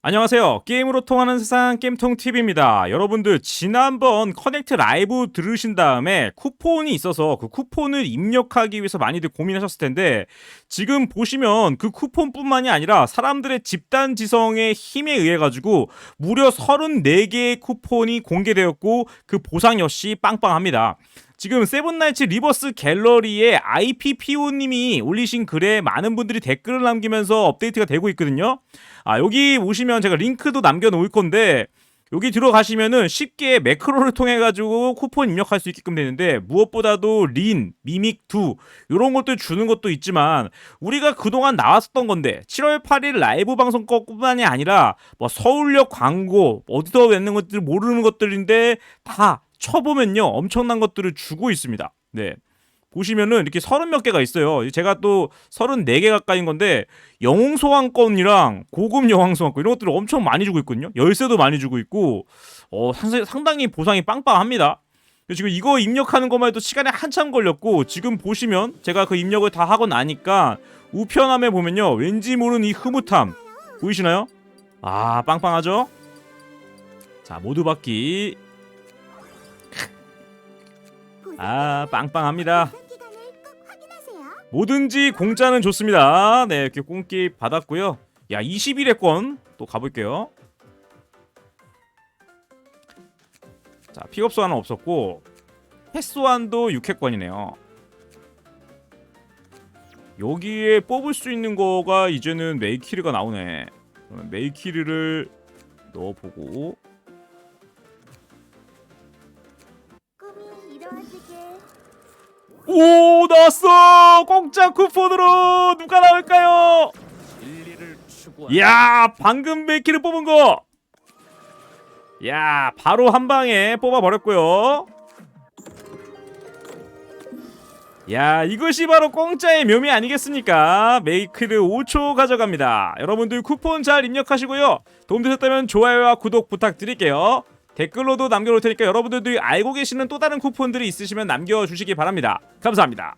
안녕하세요. 게임으로 통하는 세상 게임통TV입니다. 여러분들 지난번 커넥트 라이브 들으신 다음에 쿠폰이 있어서 그 쿠폰을 입력하기 위해서 많이들 고민하셨을 텐데 지금 보시면 그 쿠폰뿐만이 아니라 사람들의 집단 지성의 힘에 의해 가지고 무려 34개의 쿠폰이 공개되었고 그 보상 역시 빵빵합니다. 지금 세븐나이츠 리버스 갤러리에 IPPO님이 올리신 글에 많은 분들이 댓글을 남기면서 업데이트가 되고 있거든요. 아, 여기 오시면 제가 링크도 남겨놓을 건데, 여기 들어가시면은 쉽게 매크로를 통해 가지고 쿠폰 입력할 수 있게끔 되는데 무엇보다도 린, 미믹 2 이런 것들 주는 것도 있지만 우리가 그동안 나왔었던 건데 7월 8일 라이브 방송 것뿐만이 아니라 뭐 서울역 광고 어디서 냈는 것들 모르는 것들인데 다 쳐보면요 엄청난 것들을 주고 있습니다. 네. 보시면은 이렇게 서른 몇 개가 있어요. 제가 또 서른 네 개 가까이인 건데 영웅 소환권이랑 고급 영웅 소환권 이런 것들을 엄청 많이 주고 있거든요. 열쇠도 많이 주고 있고 어 상당히 보상이 빵빵합니다. 지금 이거 입력하는 것만 해도 시간이 한참 걸렸고 지금 보시면 제가 그 입력을 다 하고 나니까 우편함에 보면요 왠지 모르는 이 흐뭇함 보이시나요? 아 빵빵하죠? 자 모두 받기 아 빵빵합니다. 뭐든지 공짜는 좋습니다. 네, 이렇게 꽁기 받았고요. 야, 21회 권 또 가볼게요. 자, 픽업 소환은 없었고 패스 소환도 6회 권이네요. 여기에 뽑을 수 있는 거가 이제는 메이키르가 나오네. 그러면 메이키르를 넣어보고 오 나왔어 공짜 쿠폰으로 누가 나올까요? 야 방금 메이키를 뽑은 거. 야 바로 한 방에 뽑아 버렸고요. 야 이것이 바로 공짜의 묘미 아니겠습니까? 메이크를 5초 가져갑니다. 여러분들 쿠폰 잘 입력하시고요. 도움되셨다면 좋아요와 구독 부탁드릴게요. 댓글로도 남겨놓을 테니까 여러분들도 알고 계시는 또 다른 쿠폰들이 있으시면 남겨주시기 바랍니다. 감사합니다.